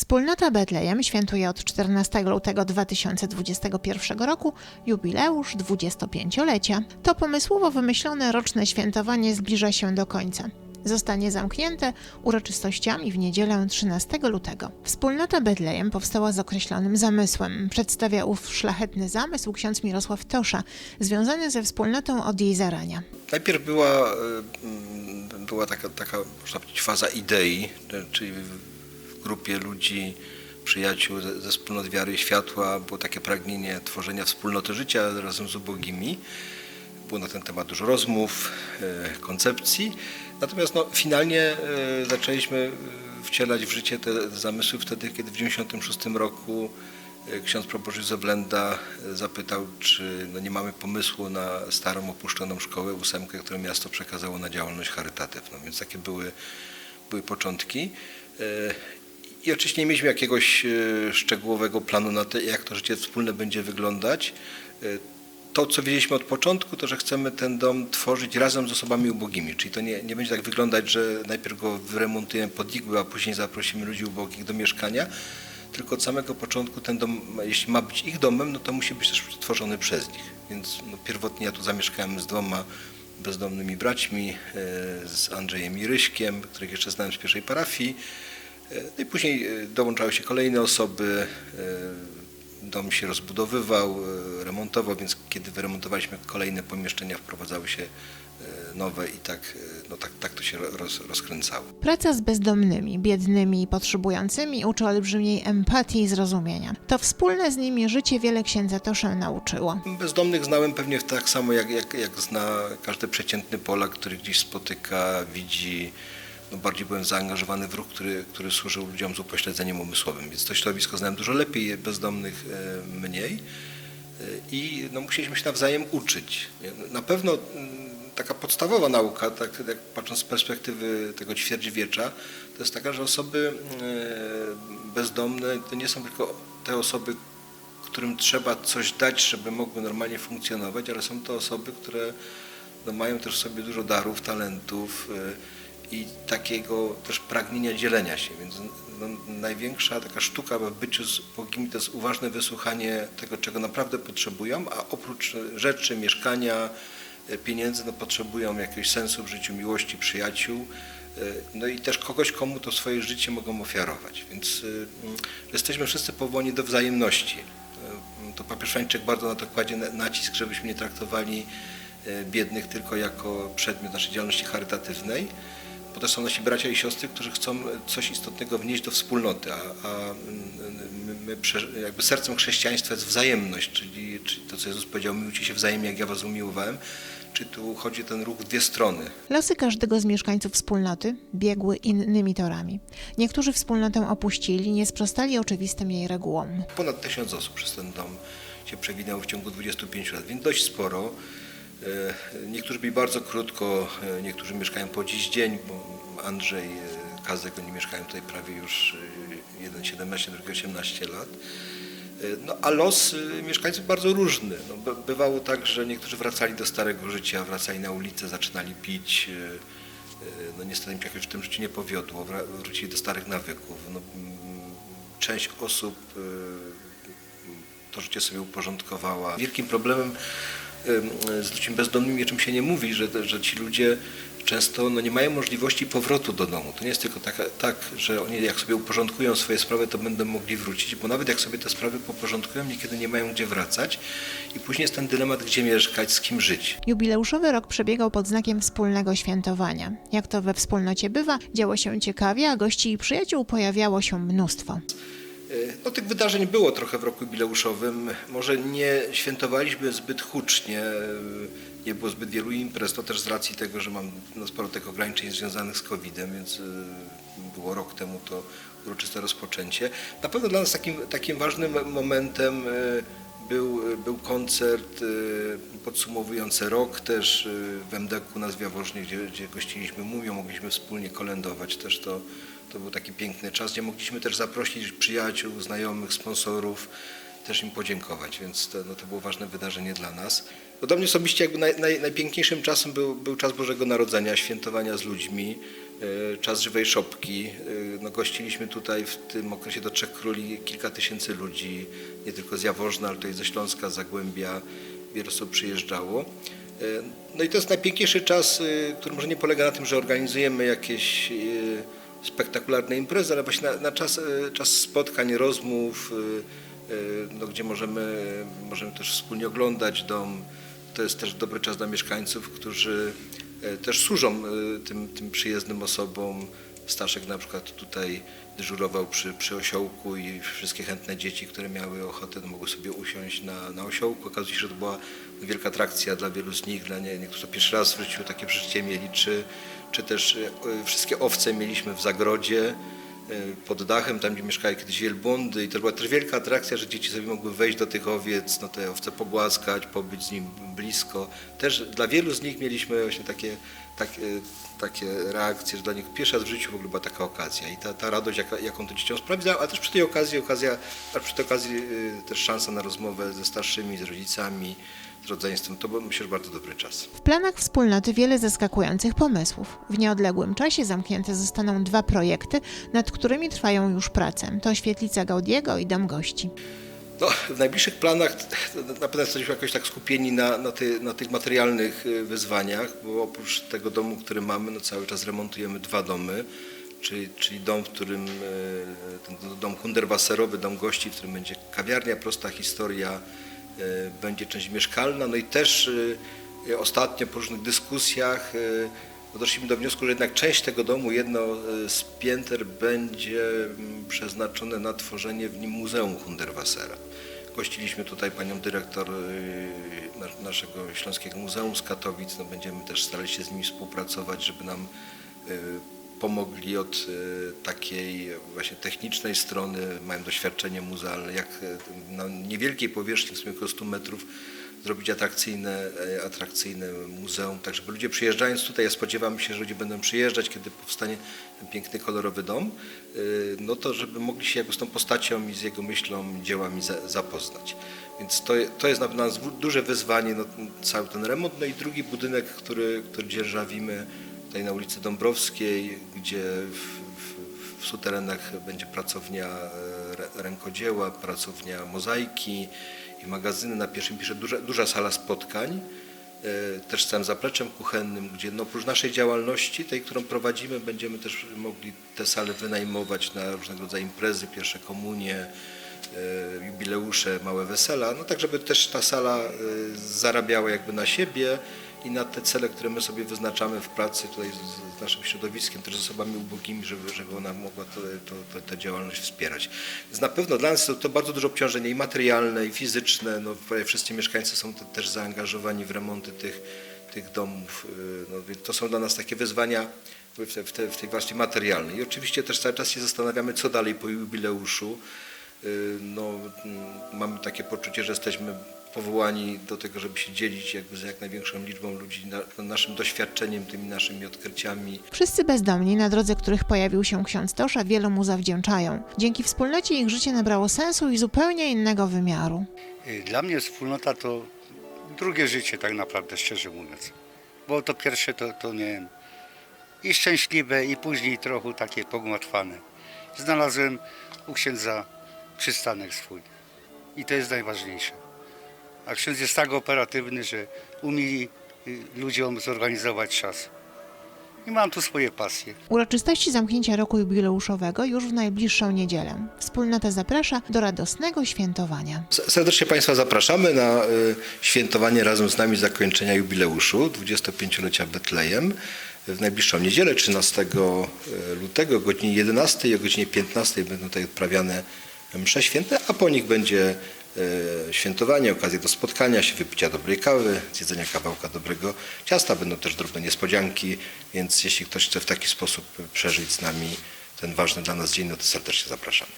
Wspólnota Betlejem świętuje od 14 lutego 2021 roku jubileusz 25-lecia. To pomysłowo wymyślone roczne świętowanie zbliża się do końca. Zostanie zamknięte uroczystościami w niedzielę 13 lutego. Wspólnota Betlejem powstała z określonym zamysłem. Przedstawia ów szlachetny zamysł ksiądz Mirosław Tosza, związany ze wspólnotą od jej zarania. Najpierw była, mm, była taka, taka można powiedzieć, faza idei, czyli grupie ludzi, przyjaciół ze, wspólnot wiary i światła było takie pragnienie tworzenia wspólnoty życia razem z ubogimi. Było na ten temat dużo rozmów, y, koncepcji. Natomiast no, finalnie y, zaczęliśmy y, wcielać w życie te zamysły wtedy, kiedy w 1996 roku ksiądz proboszcz Zewlenda y, zapytał, czy no, nie mamy pomysłu na starą, opuszczoną szkołę, ósemkę, którą miasto przekazało na działalność charytatywną. Więc takie były, były początki. I oczywiście nie mieliśmy jakiegoś y, szczegółowego planu na to, jak to życie wspólne będzie wyglądać. Y, to, co wiedzieliśmy od początku, to że chcemy ten dom tworzyć razem z osobami ubogimi. Czyli to nie, nie będzie tak wyglądać, że najpierw go wyremontujemy pod igły, a później zaprosimy ludzi ubogich do mieszkania. Tylko od samego początku ten dom, jeśli ma być ich domem, no to musi być też tworzony przez nich. Więc no, pierwotnie ja tu zamieszkałem z dwoma bezdomnymi braćmi, e, z Andrzejem i Ryśkiem, których jeszcze znałem z pierwszej parafii. E, No i później e, dołączały się kolejne osoby. e, Dom się rozbudowywał, remontował, więc kiedy wyremontowaliśmy kolejne pomieszczenia, wprowadzały się nowe i tak, no tak, tak to się roz, rozkręcało. Praca z bezdomnymi, biednymi i potrzebującymi uczy olbrzymiej empatii i zrozumienia. To wspólne z nimi życie wiele księdza Toszę nauczyło. Bezdomnych znałem pewnie tak samo, jak, jak, jak zna każdy przeciętny Polak, który gdzieś spotyka, widzi. No bardziej byłem zaangażowany w ruch, który, który służył ludziom z upośledzeniem umysłowym, więc to środowisko znałem dużo lepiej, bezdomnych e, mniej. E, I no, musieliśmy się nawzajem uczyć. Na pewno mm, taka podstawowa nauka, tak jak patrząc z perspektywy tego ćwierćwiecza, to jest taka, że osoby e, bezdomne to nie są tylko te osoby, którym trzeba coś dać, żeby mogły normalnie funkcjonować, ale są to osoby, które no, mają też w sobie dużo darów, talentów i takiego też pragnienia dzielenia się. Więc no, największa taka sztuka w byciu z ubogimi to jest uważne wysłuchanie tego, czego naprawdę potrzebują, a oprócz rzeczy, mieszkania, y, pieniędzy, no, potrzebują jakiegoś sensu w życiu, miłości, przyjaciół. y, No i też kogoś, komu to swoje życie mogą ofiarować. Więc y, mm, jesteśmy wszyscy powołani do wzajemności. Y, To papież Franciszek bardzo na to kładzie na- nacisk, żebyśmy nie traktowali biednych tylko jako przedmiot naszej działalności charytatywnej, bo to są nasi bracia i siostry, którzy chcą coś istotnego wnieść do wspólnoty, a, a my, my jakby sercem chrześcijaństwa jest wzajemność, czyli, czyli to, co Jezus powiedział, miłujcie się wzajemnie, jak ja was umiłowałem, czy tu chodzi ten ruch w dwie strony. Losy każdego z mieszkańców wspólnoty biegły innymi torami. Niektórzy wspólnotę opuścili, nie sprostali oczywistym jej regułom. Ponad tysiąc osób przez ten dom się przewinęło w ciągu 25 lat, więc dość sporo. E, Niektórzy byli bardzo krótko, e, niektórzy mieszkają po dziś dzień, bo Andrzej, e, Kazek, oni mieszkają tutaj prawie już jeden 17, drugi 18 lat. No, a los mieszkańców bardzo różny. No, by- bywało tak, że niektórzy wracali do starego życia, wracali na ulicę, zaczynali pić. No niestety im się jakoś w tym życiu nie powiodło, wrócili do starych nawyków. No, część osób to życie sobie uporządkowała. Wielkim problemem em, z ludźmi bezdomnymi, o czym się nie mówi, że, że ci ludzie często no, nie mają możliwości powrotu do domu. To nie jest tylko tak, tak, że oni jak sobie uporządkują swoje sprawy, to będą mogli wrócić, bo nawet jak sobie te sprawy poporządkują, niekiedy nie mają gdzie wracać i później jest ten dylemat, gdzie mieszkać, z kim żyć. Jubileuszowy rok przebiegał pod znakiem wspólnego świętowania. Jak to we wspólnocie bywa, działo się ciekawie, a gości i przyjaciół pojawiało się mnóstwo. No, tych wydarzeń było trochę w roku jubileuszowym. Może nie świętowaliśmy zbyt hucznie, nie było zbyt wielu imprez, to też z racji tego, że mam no, sporo tych ograniczeń związanych z COVID-em, więc y, było rok temu to uroczyste rozpoczęcie. Na pewno dla nas takim, takim ważnym momentem y, był, był koncert y, podsumowujący rok też w MDK-u na Zwiawożnie, gdzie, gdzie gościliśmy Mumią, mogliśmy wspólnie kolędować. Też to, to był taki piękny czas, gdzie mogliśmy też zaprosić przyjaciół, znajomych, sponsorów, też im podziękować, więc to, no, to było ważne wydarzenie dla nas. No, dla mnie osobiście jakby naj, naj, najpiękniejszym czasem był, był czas Bożego Narodzenia, świętowania z ludźmi. e, czas żywej szopki. E, No, gościliśmy tutaj w tym okresie do Trzech Króli kilka tysięcy ludzi, nie tylko z Jaworzna, ale tutaj ze Śląska, Zagłębia, wiele osób przyjeżdżało. E, No i to jest najpiękniejszy czas, który może nie polega na tym, że organizujemy jakieś spektakularne imprezy, ale właśnie na, na czas, e, czas spotkań, rozmów, e, e, no, gdzie możemy, możemy też wspólnie oglądać dom. To jest też dobry czas dla mieszkańców, którzy też służą tym, tym przyjezdnym osobom. Staszek na przykład tutaj dyżurował przy, przy osiołku i wszystkie chętne dzieci, które miały ochotę, mogły sobie usiąść na, na osiołku. Okazuje się, że to była wielka atrakcja dla wielu z nich, dla nie, niektórzy to pierwszy raz w życiu takie przeżycie mieli, czy, czy też e, wszystkie owce mieliśmy w zagrodzie e, pod dachem, tam gdzie mieszkały kiedyś wielbłądy i to była też wielka atrakcja, że dzieci sobie mogły wejść do tych owiec, no te owce pogłaskać, pobyć z nim blisko. Też dla wielu z nich mieliśmy właśnie takie, takie, takie reakcje, że dla nich pierwszy raz w życiu w ogóle była taka okazja i ta, ta radość, jaka, jaką to dzieciom sprawia, a też przy tej okazji, okazja, a przy tej okazji y, też szansa na rozmowę ze starszymi, z rodzicami, z rodzeństwem, to był myślę, że bardzo dobry czas. W planach wspólnoty wiele zaskakujących pomysłów. W nieodległym czasie zamknięte zostaną dwa projekty, nad którymi trwają już prace. To świetlica Gaudiego i Dom Gości. No, w najbliższych planach na pewno jesteśmy jakoś tak skupieni na, na, ty, na tych materialnych y, wyzwaniach, bo oprócz tego domu, który mamy, no cały czas remontujemy dwa domy, czyli, czyli dom, w którym, y, dom hunderwaserowy, dom gości, w którym będzie kawiarnia, prosta historia, y, będzie część mieszkalna, no i też ostatnio po różnych dyskusjach doszliśmy do wniosku, że jednak część tego domu, jedno y, z pięter będzie mm, przeznaczone na tworzenie w nim Muzeum Hunderwassera. Gościliśmy tutaj panią dyrektor na- naszego Śląskiego Muzeum z Katowic. No będziemy też starali się z nimi współpracować, żeby nam y, pomogli od takiej właśnie technicznej strony, mają doświadczenie muzealne, jak na niewielkiej powierzchni, w sumie około 100 metrów, zrobić atrakcyjne, e, atrakcyjne muzeum, tak żeby ludzie przyjeżdżając tutaj, ja spodziewam się, że ludzie będą przyjeżdżać, kiedy powstanie ten piękny, kolorowy dom, y, no to żeby mogli się jakby z tą postacią i z jego myślą, dziełami za, zapoznać. Więc to, to jest na nas duże wyzwanie, no, cały ten remont. No i drugi budynek, który, który dzierżawimy tutaj na ulicy Dąbrowskiej, gdzie w, w, suterenach będzie pracownia e, rę- rękodzieła, pracownia mozaiki i magazyny. Na pierwszym pisze duża, duża sala spotkań, e, też z całym zapleczem kuchennym, gdzie no, oprócz naszej działalności, tej, którą prowadzimy, będziemy też mogli te sale wynajmować na różnego rodzaju imprezy, pierwsze komunie, e, jubileusze, małe wesela, no tak żeby też ta sala zarabiała jakby na siebie i na te cele, które my sobie wyznaczamy w pracy tutaj z, z naszym środowiskiem, też z osobami ubogimi, żeby, żeby ona mogła to, tę działalność wspierać. Więc na pewno dla nas to, to bardzo duże obciążenie i materialne, i fizyczne. No, prawie wszyscy mieszkańcy są te, też zaangażowani w remonty tych, tych domów. y, No, to są dla nas takie wyzwania w, te, w, te, w tej warstwie materialnej. I oczywiście też cały czas się zastanawiamy, co dalej po jubileuszu. Y, No, mm, mamy takie poczucie, że jesteśmy powołani do tego, żeby się dzielić jakby z jak największą liczbą ludzi na, naszym doświadczeniem, tymi naszymi odkryciami. Wszyscy bezdomni, na drodze których pojawił się ksiądz Tosza, wielu mu zawdzięczają. Dzięki wspólnocie ich życie nabrało sensu i zupełnie innego wymiaru. Y, Dla mnie wspólnota to drugie życie tak naprawdę, szczerze mówiąc. Bo to pierwsze to, to nie wiem, i szczęśliwe i później trochę takie pogmatwane. Znalazłem u księdza przystanek swój i to jest najważniejsze. A ksiądz jest tak operatywny, że umie y, ludziom zorganizować czas. I mam tu swoje pasje. Uroczystości zamknięcia roku jubileuszowego już w najbliższą niedzielę. Wspólnota zaprasza do radosnego świętowania. Serdecznie Państwa zapraszamy na y, świętowanie razem z nami zakończenia jubileuszu 25-lecia Betlejem w najbliższą niedzielę 13 lutego o godzinie 11 i o godzinie 15 będą tutaj odprawiane msze święte, a po nich będzie y, świętowanie, okazja do spotkania się, wypicia dobrej kawy, zjedzenia kawałka dobrego ciasta, będą też drobne niespodzianki, więc jeśli ktoś chce w taki sposób przeżyć z nami ten ważny dla nas dzień, no to serdecznie zapraszamy.